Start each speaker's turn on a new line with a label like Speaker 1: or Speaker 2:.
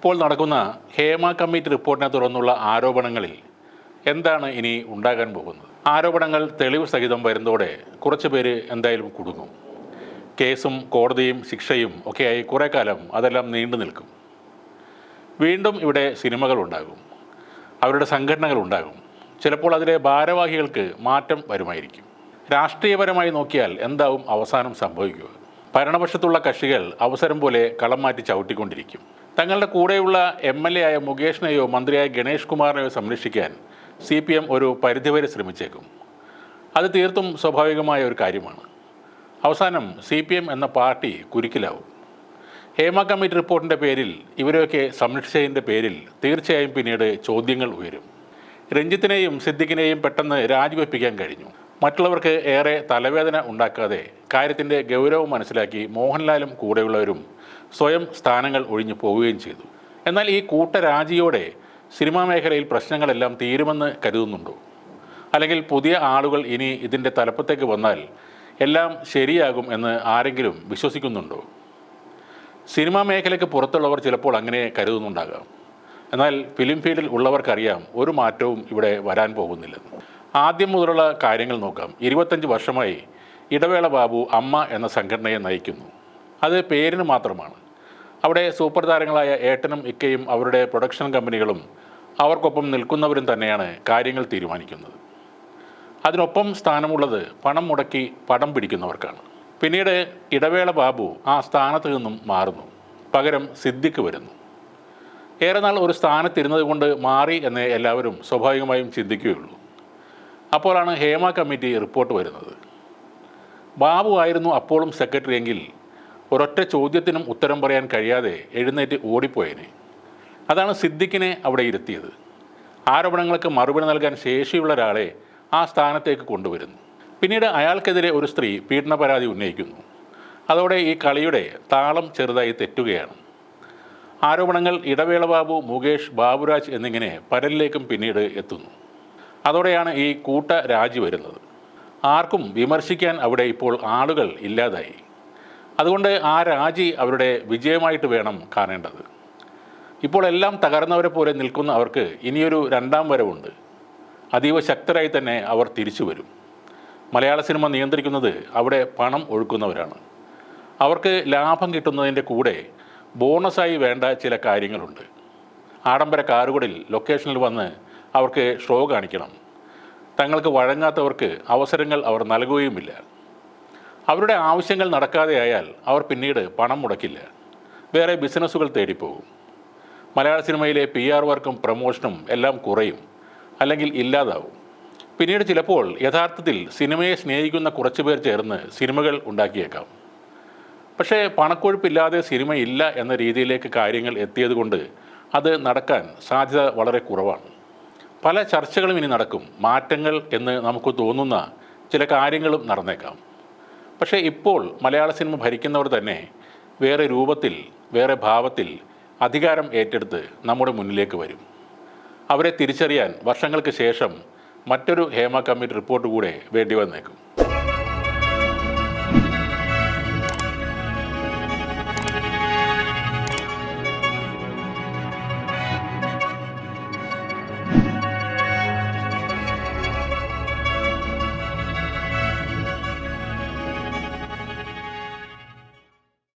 Speaker 1: ഇപ്പോൾ നടക്കുന്ന ഹേമ കമ്മിറ്റി റിപ്പോർട്ടിനെ തുടർന്നുള്ള ആരോപണങ്ങളിൽ എന്താണ് ഇനി ഉണ്ടാകാൻ പോകുന്നത്? ആരോപണങ്ങൾ തെളിവ് സഹിതം വരുന്നതോടെ കുറച്ച് പേര് എന്തായാലും കുടുങ്ങും. കേസും കോടതിയും ശിക്ഷയും ഒക്കെയായി കുറേ കാലം അതെല്ലാം നീണ്ടു നിൽക്കും. വീണ്ടും ഇവിടെ സിനിമകൾ ഉണ്ടാകും. അവരുടെ സംഘടനകൾ ഉണ്ടാകും. ചിലപ്പോൾ അതിലെ ഭാരവാഹികൾക്ക് മാറ്റം വരുമായിരിക്കും. രാഷ്ട്രീയപരമായി നോക്കിയാൽ എന്താവും അവസാനം സംഭവിക്കുക? ഭരണപക്ഷത്തുള്ള കക്ഷികൾ അവസരം പോലെ കളം മാറ്റി ചവിട്ടിക്കൊണ്ടിരിക്കും. തങ്ങളുടെ കൂടെയുള്ള എം എൽ എ ആയ മുകേഷിനെയോ മന്ത്രിയായ ഗണേഷ് കുമാറിനെയോ സംരക്ഷിക്കാൻ സി പി എം ഒരു പരിധിവരെ ശ്രമിച്ചേക്കും. അത് തീർത്തും സ്വാഭാവികമായ ഒരു കാര്യമാണ്. അവസാനം സി പി എം എന്ന പാർട്ടി കുരുക്കിലാവും. ഹേമ കമ്മിറ്റി റിപ്പോർട്ടിന്റെ പേരിൽ ഇവരെയൊക്കെ സംരക്ഷിച്ചതിന്റെ പേരിൽ തീർച്ചയായും പിന്നീട് ചോദ്യങ്ങൾ ഉയരും. രഞ്ജിത്തിനെയും സിദ്ദിഖിനെയും പെട്ടെന്ന് രാജിവെപ്പിക്കാൻ കഴിഞ്ഞു. മറ്റുള്ളവർക്ക് ഏറെ തലവേദന ഉണ്ടാക്കാതെ കാര്യത്തിന്റെ ഗൗരവം മനസ്സിലാക്കി മോഹൻലാലും കൂടെയുള്ളവരും സ്വയം സ്ഥാനങ്ങൾ ഒഴിഞ്ഞു പോവുകയും ചെയ്തു. എന്നാൽ ഈ കൂട്ടരാജിയോടെ സിനിമാ മേഖലയിൽ പ്രശ്നങ്ങളെല്ലാം തീരുമെന്ന് കരുതുന്നുണ്ടോ? അല്ലെങ്കിൽ പുതിയ ആളുകൾ ഇനി ഇതിന്റെ തലപ്പത്തേക്ക് വന്നാൽ എല്ലാം ശരിയാകും എന്ന് ആരെങ്കിലും വിശ്വസിക്കുന്നുണ്ടോ? സിനിമാ മേഖലയ്ക്ക് പുറത്തുള്ളവർ ചിലപ്പോൾ അങ്ങനെ കരുതുന്നുണ്ടാകാം. എന്നാൽ ഫിലിം ഫീൽഡിൽ ഉള്ളവർക്കറിയാം ഒരു മാറ്റവും ഇവിടെ വരാൻ പോകുന്നില്ലെന്ന്. ആദ്യം മുതലുള്ള കാര്യങ്ങൾ നോക്കാം. ഇരുപത്തഞ്ച് വർഷമായി ഇടവേള ബാബു അമ്മ എന്ന സംഘടനയെ നയിക്കുന്നു. അത് പേരിന് മാത്രമാണ്. അവിടെ സൂപ്പർ താരങ്ങളായ ഏട്ടനും ഇക്കയും അവരുടെ പ്രൊഡക്ഷൻ കമ്പനികളും അവർക്കൊപ്പം നിൽക്കുന്നവരും തന്നെയാണ് കാര്യങ്ങൾ തീരുമാനിക്കുന്നത്. അതിനൊപ്പം സ്ഥാനമുള്ളത് പണം മുടക്കി പടം പിടിക്കുന്നവർക്കാണ്. പിന്നീട് ഇടവേള ബാബു ആ സ്ഥാനത്ത് നിന്നും മാറുന്നു. പകരം സിദ്ദിഖ് വരുന്നു. ഏറെ നാൾ ഒരു സ്ഥാനത്തിരുന്നത് കൊണ്ട് മാറി എന്ന് എല്ലാവരും സ്വാഭാവികമായും ചിന്തിക്കുകയുള്ളൂ. അപ്പോഴാണ് ഹേമ കമ്മിറ്റി റിപ്പോർട്ട് വരുന്നത്. ബാബു ആയിരുന്നു അപ്പോഴും സെക്രട്ടറി എങ്കിൽ ഒരൊറ്റ ചോദ്യത്തിനും ഉത്തരം പറയാൻ കഴിയാതെ എഴുന്നേറ്റ് ഓടിപ്പോയനെ. അതാണ് സിദ്ദിഖിനെ അവിടെ ഇരുത്തിയത്. ആരോപണങ്ങൾക്ക് മറുപടി നൽകാൻ ശേഷിയുള്ള ഒരാളെ ആ സ്ഥാനത്തേക്ക് കൊണ്ടുവരുന്നു. പിന്നീട് അയാൾക്കെതിരെ ഒരു സ്ത്രീ പീഡന പരാതി ഉന്നയിക്കുന്നു. അതോടെ ഈ കളിയുടെ താളം ചെറുതായി തെറ്റുകയാണ്. ആരോപണങ്ങൾ ഇടവേള ബാബു മുകേഷ് ബാബുരാജ് എന്നിങ്ങനെ പരലിലേക്കും പിന്നീട് എത്തുന്നു. അതോടെയാണ് ഈ കൂട്ട രാജി വരുന്നത്. ആർക്കും വിമർശിക്കാൻ അവിടെ ഇപ്പോൾ ആളുകൾ ഇല്ലാതായി. അതുകൊണ്ട് ആ രാജി അവരുടെ വിജയമായിട്ട് വേണം കാണേണ്ടത്. ഇപ്പോൾ എല്ലാം തകർന്നവരെ പോലെ നിൽക്കുന്ന അവർക്ക് ഇനിയൊരു രണ്ടാം വരവുണ്ട്. അതീവ ശക്തരായി തന്നെ അവർ തിരിച്ചു വരും. മലയാള സിനിമ നിയന്ത്രിക്കുന്നത് അവിടെ പണം ഒഴുക്കുന്നവരാണ്. അവർക്ക് ലാഭം കിട്ടുന്നതിന്റെ കൂടെ ബോണസായി വേണ്ട ചില കാര്യങ്ങളുണ്ട്. ആഡംബര കാറുകളിൽ ലൊക്കേഷനിൽ വന്ന് അവർക്ക് ഷോ കാണിക്കണം. തങ്ങൾക്ക് വഴങ്ങാത്തവർക്ക് അവസരങ്ങൾ അവർ നൽകുകയുമില്ല. അവരുടെ ആവശ്യങ്ങൾ നടക്കാതെയായാൽ അവർ പിന്നീട് പണം മുടക്കില്ല. വേറെ ബിസിനസ്സുകൾ തേടിപ്പോകും. മലയാള സിനിമയിലെ പി ആർ വർക്കും പ്രമോഷനും എല്ലാം കുറയും. അല്ലെങ്കിൽ ഇല്ലാതാവും. പിന്നീട് ചിലപ്പോൾ യഥാർത്ഥത്തിൽ സിനിമയെ സ്നേഹിക്കുന്ന കുറച്ച് പേർ ചേർന്ന് സിനിമകൾ ഉണ്ടാക്കിയേക്കാം. പക്ഷേ പണക്കൊഴുപ്പില്ലാതെ സിനിമയില്ല എന്ന രീതിയിലേക്ക് കാര്യങ്ങൾ എത്തിയതുകൊണ്ട് അത് നടക്കാൻ സാധ്യത വളരെ കുറവാണ്. പല ചർച്ചകളും ഇനി നടക്കും. മാറ്റങ്ങൾ എന്ന് നമുക്ക് തോന്നുന്ന ചില കാര്യങ്ങളും നടന്നേക്കാം. പക്ഷേ ഇപ്പോൾ മലയാള സിനിമ ഭരിക്കുന്നവർ തന്നെ വേറെ രൂപത്തിൽ വേറെ ഭാവത്തിൽ അധികാരം ഏറ്റെടുത്ത് നമ്മുടെ മുന്നിലേക്ക് വരും. അവരെ തിരിച്ചറിയാൻ വർഷങ്ങൾക്ക് ശേഷം മറ്റൊരു ഹേമ കമ്മിറ്റി റിപ്പോർട്ട് കൂടെ വേണ്ടി വന്നേക്കും.